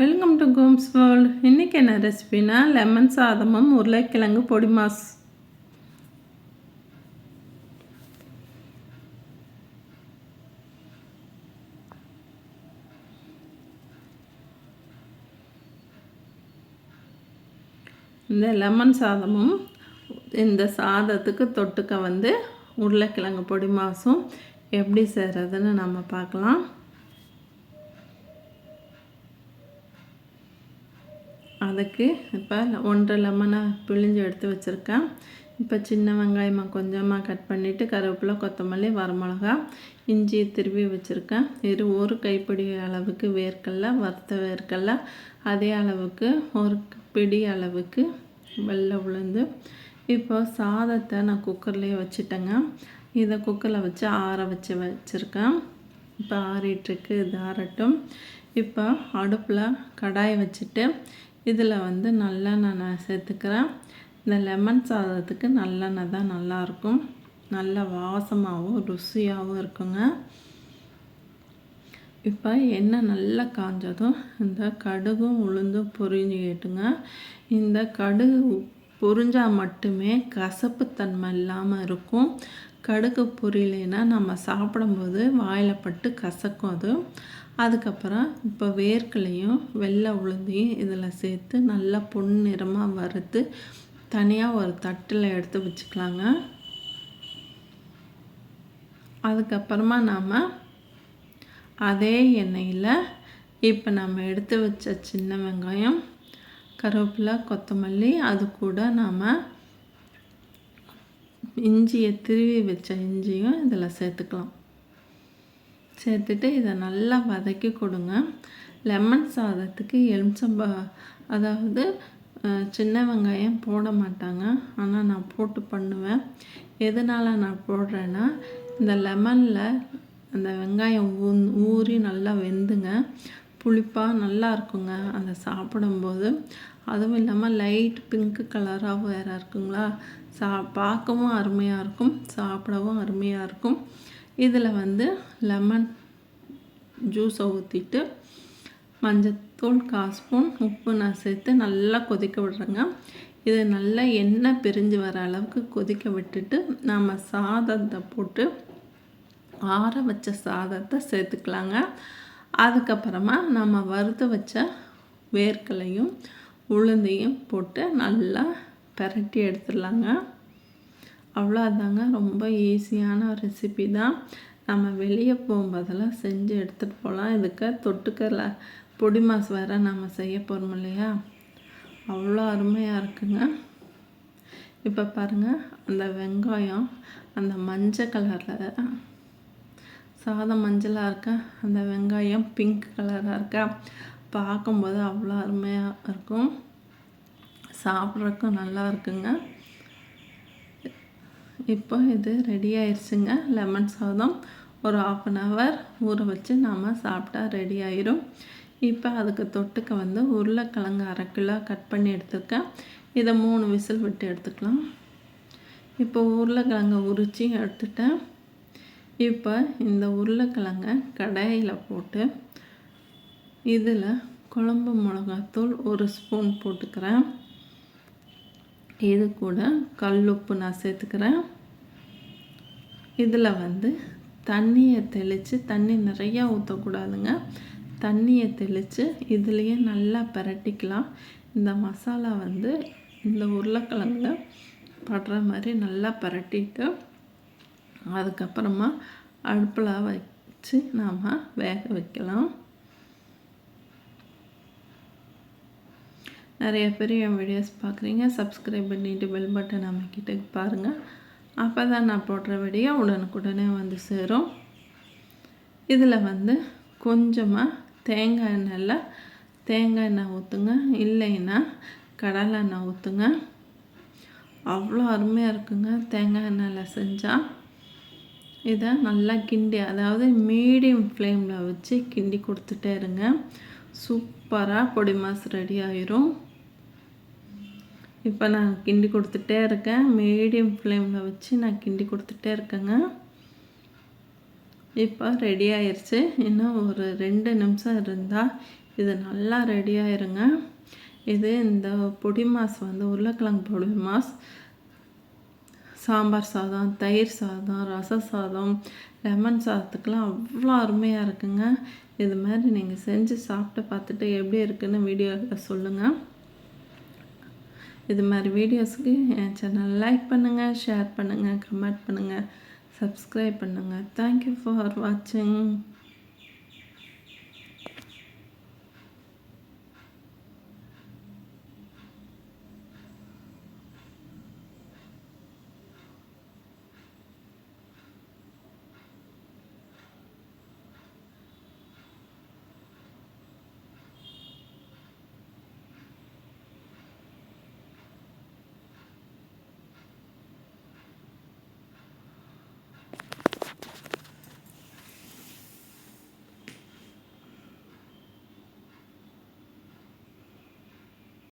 Welcome to Gomez world இன்றைக்கி என்ன ரெசிபினா lemon சாதமும் உருளைக்கிழங்கு பொடி மாஸ். இந்த லெமன் சாதமும் இந்த சாதத்துக்கு தொட்டுக்க வந்து உருளைக்கிழங்கு பொடி மாசும் எப்படி செய்கிறதுன்னு நம்ம பார்க்கலாம். அதுக்கு இப்போ ஒன்றரை லெமனை பிழிஞ்சு எடுத்து வச்சுருக்கேன். இப்போ சின்ன வெங்காயமாக கொஞ்சமாக கட் பண்ணிவிட்டு கருவேப்பிலை கொத்தமல்லி வரமிளகா இஞ்சி திருவி வச்சுருக்கேன். இது ஒரு கைப்பிடி அளவுக்கு வேர்க்கடல வறுத்த வேர்க்கடல. அதே அளவுக்கு ஒரு பிடி அளவுக்கு வெள்ளை உளுந்து. இப்போ சாதத்தை நான் குக்கர்லேயே வச்சுட்டேங்க. இதை குக்கரில் வச்சு ஆற வச்சு வச்சுருக்கேன். இப்போ ஆறிட்டுருக்கு இது ஆறட்டும். இப்போ அடுப்பில் கடாயை வச்சுட்டு இதில் வந்து நல்லெண்ணெய் நான் சேர்த்துக்கிறேன். இந்த லெமன் சாதத்துக்கு நல்லெண்ணெய் தான் நல்லாயிருக்கும். நல்ல வாசமாகவும் ருசியாகவும் இருக்குங்க. இப்போ எண்ணெய் நல்லா காஞ்சதும் இந்த கடுகும் உளுந்தும் பொரிஞ்சுக்கிட்டுங்க இந்த கடுகு பொரிஞ்சால் மட்டுமே கசப்புத்தன்மை இல்லாமல் இருக்கும். கடுகு பொரியலைன்னா நம்ம சாப்பிடும்போது வாயில் பட்டு கசக்கும் அது. அதுக்கப்புறம் இப்போ வேர்க்களையும் வெள்ளை உளுந்தையும் இதில் சேர்த்து நல்லா பொன்னிறமாக வறுத்து தனியாக ஒரு தட்டில் எடுத்து வச்சுக்கலாங்க. அதுக்கப்புறமா நாம் அதே எண்ணெயில் இப்போ நம்ம எடுத்து வச்ச சின்ன வெங்காயம் கருவேப்பிலை கொத்தமல்லி அது கூட நாம் இஞ்சியை திருவி வச்ச இஞ்சியும் இதில் சேர்த்துக்கலாம். சேர்த்துட்டு இதை நல்லா வதக்கி கொடுங்க. லெமன் சாதத்துக்கு எலுமிச்சம்பா அதாவது சின்ன வெங்காயம் போட மாட்டாங்க. ஆனால் நான் போட்டு பண்ணுவேன். எதனால் நான் போடுறேன்னா இந்த லெமனில் அந்த வெங்காயம் ஊ ஊறி நல்லா வெந்துங்க. புளிப்பாக நல்லா இருக்குங்க. அந்த சாப்பிடும்போது. அதுவும் இல்லாமல் லைட் பிங்க் கலராக வேறு இருக்குங்களா? சா பார்க்கவும் அருமையாக இருக்கும். சாப்பிடவும் அருமையாக இருக்கும். இதில் வந்து லெமன் ஜூஸை ஊற்றிட்டு மஞ்சத்தூள் கால் ஸ்பூன் உப்பு நான் சேர்த்து நல்லா கொதிக்க விடுறேங்க. இது நல்லா எண்ணெய் பிரிஞ்சு வர அளவுக்கு கொதிக்க விட்டுட்டு நாம் சாதத்தை போட்டு ஆற வச்ச சாதத்தை சேர்த்துக்கலாங்க. அதுக்கப்புறமா நம்ம வறுத்து வச்ச வேர்க்கலையும் உளுந்தையும் போட்டு நல்லா பரட்டி எடுத்துடலாங்க. அவ்வளோதாங்க. ரொம்ப ஈஸியான ரெசிபி தான். நம்ம வெளியே போகும்போதெல்லாம் செஞ்சு எடுத்துகிட்டு போகலாம். இதுக்கு தொட்டுக்கல பொடி மாசு வேறு நம்ம செய்ய போகிறோம் இல்லையா? அவ்வளோ அருமையாக இருக்குங்க. இப்போ பாருங்கள் அந்த வெங்காயம் அந்த மஞ்சள் கலரில் சாதம் மஞ்சளாக இருக்கா? அந்த வெங்காயம் பிங்க் கலராக இருக்கா? பார்க்கும்போது அவ்வளோ அருமையாக இருக்கும். சாப்பிட்றதுக்கும் நல்லா இருக்குங்க. இப்போ இது ரெடி ஆயிடுச்சுங்க லெமன் சாதம் ஒரு ஆஃப் அன் ஹவர் ஊற வச்சு நாம் சாப்பிட்டா ரெடி ஆயிரும். இப்போ அதுக்கு தொட்டுக்க வந்து உருளைக்கிழங்கு அரை கிலோ கட் பண்ணி எடுத்துருக்கேன். இதை மூணு விசில் விட்டு எடுத்துக்கலாம். இப்போ உருளைக்கிழங்கை உரித்து எடுத்துட்டேன். இப்போ இந்த உருளைக்கிழங்கை கடாயில் போட்டு இதில் குழம்பு மிளகாத்தூள் ஒரு ஸ்பூன் போட்டுக்கிறேன். இது கூட கல் உப்பு நான் சேர்த்துக்கிறேன். இதில் வந்து தண்ணியை தெளித்து தண்ணி நிறையா ஊற்றக்கூடாதுங்க. தண்ணியை தெளித்து இதுலேயே நல்லா பரட்டிக்கலாம். இந்த மசாலா வந்து இந்த உருளைக்கிழங்குல படுற மாதிரி நல்லா பரட்டிட்டு அதுக்கப்புறமா அடுப்பில் வச்சு நாம் வேக வைக்கலாம். நிறைய பேர் என் வீடியோஸ் பார்க்குறீங்க. சப்ஸ்கிரைப் பண்ணிவிட்டு பெல் பட்டன் அமைக்கிட்டு பாருங்கள் அப்போ தான் நான் போடுற வீடியோ உடனுக்குடனே வந்து சேரும். இதில் வந்து கொஞ்சமாக தேங்காய் எண்ணெயில் தேங்காய் எண்ணெய் ஊற்றுங்க இல்லைன்னா கடலை எண்ணெய் ஊற்றுங்க அவ்வளோ அருமையாக இருக்குங்க. தேங்காய் எண்ணெயில் செஞ்சால் இதை நல்லா கிண்டி அதாவது மீடியம் ஃப்ளேமில் வச்சு கிண்டி கொடுத்துட்டே இருங்க. சூப்பராக பொடி மாஸ் ரெடி ஆயிரும். இப்போ நான் கிண்டி கொடுத்துட்டே இருக்கேன். மீடியம் ஃப்ளேமில் வச்சு நான் கிண்டி கொடுத்துட்டே இருக்கேங்க. இப்போ ரெடி ஆயிடுச்சு இன்னும் ஒரு ரெண்டு நிமிஷம் இருந்தால் இது நல்லா ரெடி ஆயிருங்க. இது இந்த பொடி மாஸ் வந்து உருளைக்கிழங்கு பொடி மாஸ். சாம்பார் சாதம் தயிர் சாதம் ரச சாதம் லெமன் சாதத்துக்கெலாம் அவ்வளோ அருமையாக இருக்குங்க. இது மாதிரி நீங்கள் செஞ்சு சாப்பிட்டு பார்த்துட்டு எப்படி இருக்குன்னு வீடியோவில் சொல்லுங்கள் இது மாதிரி வீடியோஸுக்கு என் சேனல் லைக் பண்ணுங்கள் ஷேர் பண்ணுங்கள் கமெண்ட் பண்ணுங்கள் சப்ஸ்கிரைப் பண்ணுங்கள் தேங்க்யூ ஃபார் வாட்சிங்